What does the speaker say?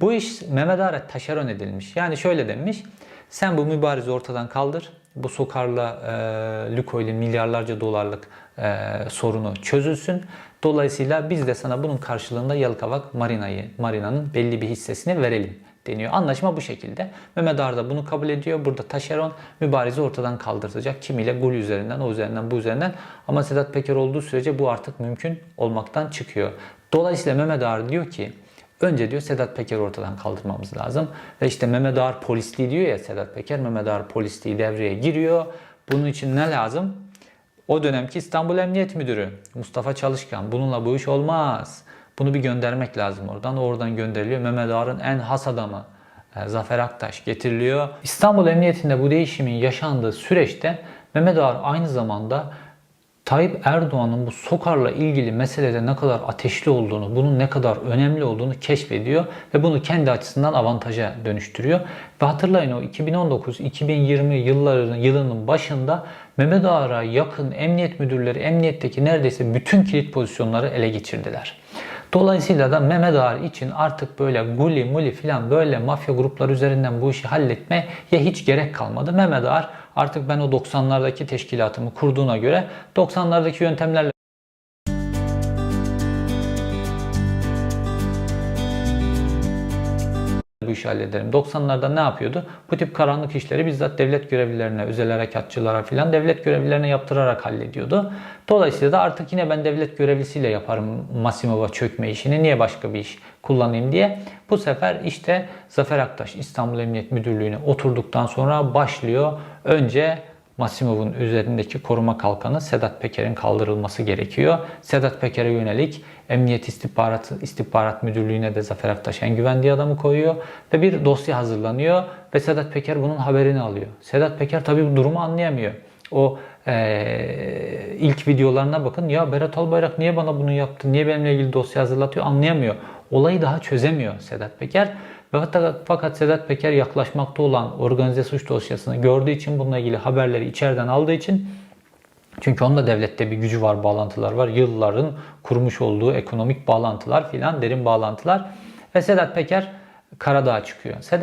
Bu iş Mehmet Ağar'a taşeron edilmiş. Yani şöyle demiş. Sen bu mübarizi ortadan kaldır. Bu Sokar'la e, Lukoil'in milyarlarca dolarlık e, sorunu çözülsün. Dolayısıyla biz de sana bunun karşılığında Yalıkavak Marina'yı, Marina'nın belli bir hissesini verelim deniyor. Anlaşma bu şekilde. Mehmet Ağar da bunu kabul ediyor. Burada taşeron mübarizi ortadan kaldırtacak. Kimiyle Gul üzerinden, o üzerinden, bu üzerinden. Ama Sedat Peker olduğu sürece bu artık mümkün olmaktan çıkıyor. Dolayısıyla Mehmet Ağar diyor ki Önce diyor Sedat Peker ortadan kaldırmamız lazım. Ve işte Mehmet Ağar polisliği diyor ya Sedat Peker. Mehmet Ağar polisliği devreye giriyor. Bunun için ne lazım? O dönemki İstanbul Emniyet Müdürü Mustafa Çalışkan. Bununla bu iş olmaz. Bunu bir göndermek lazım oradan. Oradan gönderiliyor. Mehmet Ağar'ın en has adamı e, Zafer Aktaş getiriliyor. İstanbul Emniyetinde bu değişimin yaşandığı süreçte Mehmet Ağar aynı zamanda Tayyip Erdoğan'ın bu Sokar'la ilgili meselede ne kadar ateşli olduğunu, bunun ne kadar önemli olduğunu keşfediyor ve bunu kendi açısından avantaja dönüştürüyor. Ve hatırlayın o 2019-2020 yıllarının yılının başında Mehmet Ağar'a yakın emniyet müdürleri emniyetteki neredeyse bütün kilit pozisyonları ele geçirdiler. Dolayısıyla da Mehmet Ağar için artık böyle guli muli filan böyle mafya grupları üzerinden bu işi halletmeye hiç gerek kalmadı. Mehmet Ağar artık ben o 90'lardaki teşkilatımı kurduğuna göre 90'lardaki yöntemlerle bu işi hallederim. 90'larda ne yapıyordu? Bu tip karanlık işleri bizzat devlet görevlilerine, özel harekatçılara filan devlet görevlilerine yaptırarak hallediyordu. Dolayısıyla da artık yine ben devlet görevlisiyle yaparım Masimova çökme işini. Niye başka bir iş kullanayım diye. Bu sefer işte Zafer Aktaş İstanbul Emniyet Müdürlüğü'ne oturduktan sonra başlıyor. Önce Masimov'un üzerindeki koruma kalkanı Sedat Peker'in kaldırılması gerekiyor. Sedat Peker'e yönelik Emniyet İstihbarat, İstihbarat Müdürlüğü'ne de Zafer Aktaş en güvendiği adamı koyuyor ve bir dosya hazırlanıyor ve Sedat Peker bunun haberini alıyor. Sedat Peker tabii bu durumu anlayamıyor. O eee, ilk videolarına bakın ya Berat Albayrak niye bana bunu yaptı, niye benimle ilgili dosya hazırlatıyor anlayamıyor. Olayı daha çözemiyor Sedat Peker. Fakat Sedat Peker yaklaşmakta olan organize suç dosyasını gördüğü için bununla ilgili haberleri içeriden aldığı için çünkü onun da devlette bir gücü var, bağlantılar var. Yılların kurmuş olduğu ekonomik bağlantılar filan, derin bağlantılar. Ve Sedat Peker Karadağ'a çıkıyor. Sedat